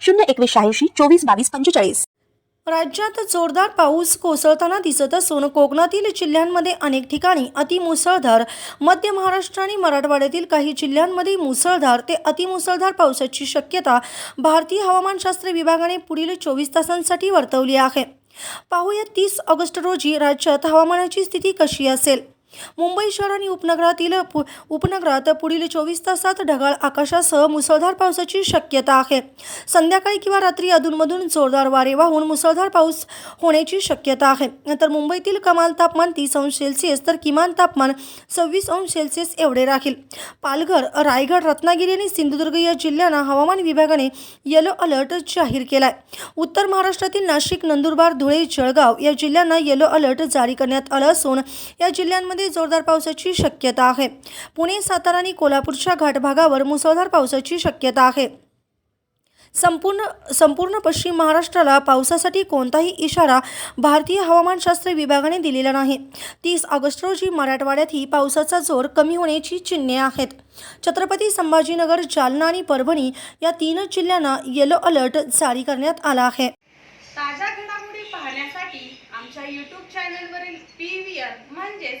शून्य एकवीस शहाऐंशी चोवीस बावीस पंचेचाळीस. राज्यात जोरदार पाऊस कोसळताना दिसत असून कोकणातील जिल्ह्यांमध्ये अनेक ठिकाणी अतिमुसळधार मध्य महाराष्ट्र आणि मराठवाड्यातील काही जिल्ह्यांमध्ये मुसळधार ते अतिमुसळधार पावसाची शक्यता भारतीय हवामानशास्त्र विभागाने पुढील चोवीस तासांसाठी वर्तवली आहे. पाहूया तीस ऑगस्ट रोजी राज्यात हवामानाची स्थिती कशी असेल? मुंबई शहर आणि उपनगरातील उपनगरात पुढील चोवीस तासात ढगाळ आकाशासह मुसळधार पावसाची शक्यता आहे. संध्याकाळी किंवा रात्री अधूनमधून जोरदार वारे वाहून मुसळधार पाऊस होण्याची शक्यता आहे. नंतर मुंबईतील कमाल तापमान तीस अंश सेल्सिअस तर किमान तापमान सव्वीस अंश सेल्सिअस एवढे राहील. पालघर रायगड रत्नागिरी आणि सिंधुदुर्ग या जिल्ह्यांना हवामान विभागाने येलो अलर्ट जाहीर केलाय. उत्तर महाराष्ट्रातील नाशिक नंदुरबार धुळे जळगाव या जिल्ह्यांना येलो अलर्ट जारी करण्यात आला असून या जिल्ह्यांमध्ये जोरदार पावसाची शक्यता आहे. पुणे सातारा आणि कोल्हापूरच्या घाटभागावर मुसळधार पावसाची शक्यता आहे. संपूर्ण संपूर्ण पश्चिम महाराष्ट्राला पावसासाठी कोणताही इशारा भारतीय हवामानशास्त्र विभागाने दिलेला नाही. तीस ऑगस्ट रोजी मराठवाड्यातही पावसाचा जोर कमी होण्याची चिन्हे आहेत. छत्रपती संभाजीनगर जालना आणि परभणी या तीनच जिल्ह्यांना येलो अलर्ट जारी करण्यात आला आहे. ताज्या घडामोडी पाहण्यासाठी आमच्या यूट्यूब चॅनलवरील पी व्ही आर म्हणजेच